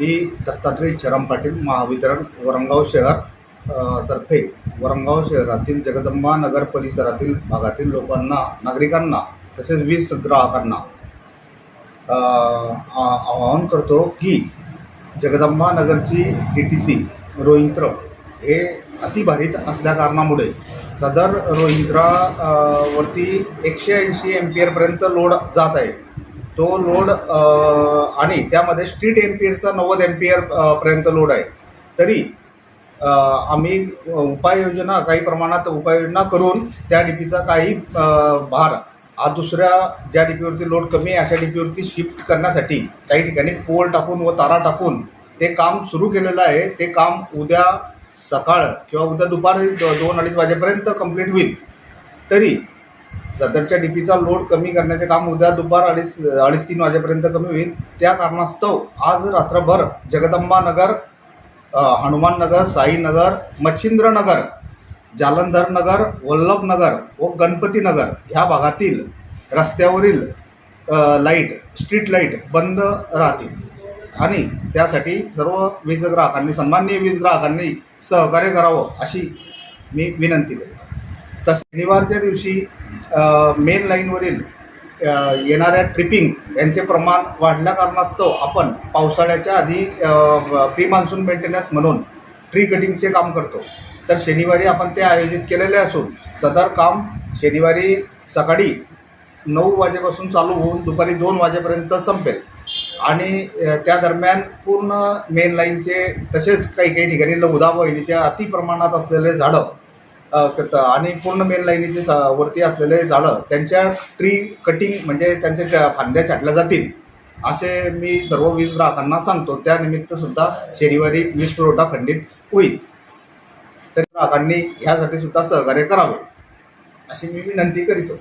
मी दत्तात्रय चरम पाटील महावितरण वरंगाव शहर तर्फे वरंगाव शहरातील जगदंबा नगर परिसरातील भागातील लोकांना नागरिकांना तसेच वीज ग्राहकांना आ- आवाहन करतो की जगदंबा नगरची डी टी सी रोहिंत्र हे अतिभारित असल्याकारणामुळे सदर रोहिंत्रा एकशे वरती एकशे ऐंशी एरपर्यंत लोड जात आहे. तो लोड आणि त्यामध्ये स्ट्रीट एम्पियरचा नव्वद एम्पियर पर्यंत लोड आहे. तरी आम्ही उपाययोजना काही प्रमाणात उपाययोजना करून त्या डी पीचा काही भार हा दुसऱ्या ज्या डी पीवरती लोड कमी आहे अशा डी पीवरती शिफ्ट करण्यासाठी काही ठिकाणी पोल टाकून व तारा टाकून ते काम सुरू केलेलं आहे. ते काम उद्या सकाळ किंवा उद्या दुपारी दोन अडीच वाजेपर्यंत कंप्लीट होईल. तरी सदरच्या डी पीचा लोड कमी करण्याचे काम उद्या दुपार अडीच अडीच तीन वाजेपर्यंत कमी होईल. त्या कारणास्तव आज रात्रभर जगदंबा नगर हनुमान नगर साईनगर मच्छिंद्र नगर जालंधर नगर वल्लभ नगर व गणपती नगर ह्या भागातील रस्त्यावरील लाइट स्ट्रीट लाइट बंद राहतील. आणि त्यासाठी सर्व वीज ग्राहकांनी सन्माननीय वीज ग्राहकांनी सहकार्य करावं अशी मी विनंती करतो तर शनिवारच्या दिवशी मेन लाईनवरील येणाऱ्या ट्रिपिंग यांचे प्रमाण वाढल्या कारणास्तव आपण पावसाळ्याच्या आधी प्री मान्सून मेंटेनन्स म्हणून ट्री कटिंगचे काम करतो. तर शनिवारी आपण ते आयोजित केलेले असून सदर काम शनिवारी सकाळी नऊ वाजेपासून चालू होऊन दुपारी दोन वाजेपर्यंत संपेल. आणि त्या दरम्यान पूर्ण मेन लाईनचे तसेच काही काही ठिकाणी लघुदा वहिनीच्या अति प्रमाणात असलेले झाडं आणि पूर्ण मेन लाईनीचे स वरती असलेले झाडं त्यांच्या ट्री कटिंग म्हणजे त्यांच्या फांद्या छाटल्या जातील. असे मी सर्व वीज ग्राहकांना सांगतो. त्यानिमित्तसुद्धा शनिवारी वीज पुरवठा खंडित होईल. तर ग्राहकांनी ह्यासाठी सुद्धा सहकार्य करावे. अशी मी विनंती करीतो.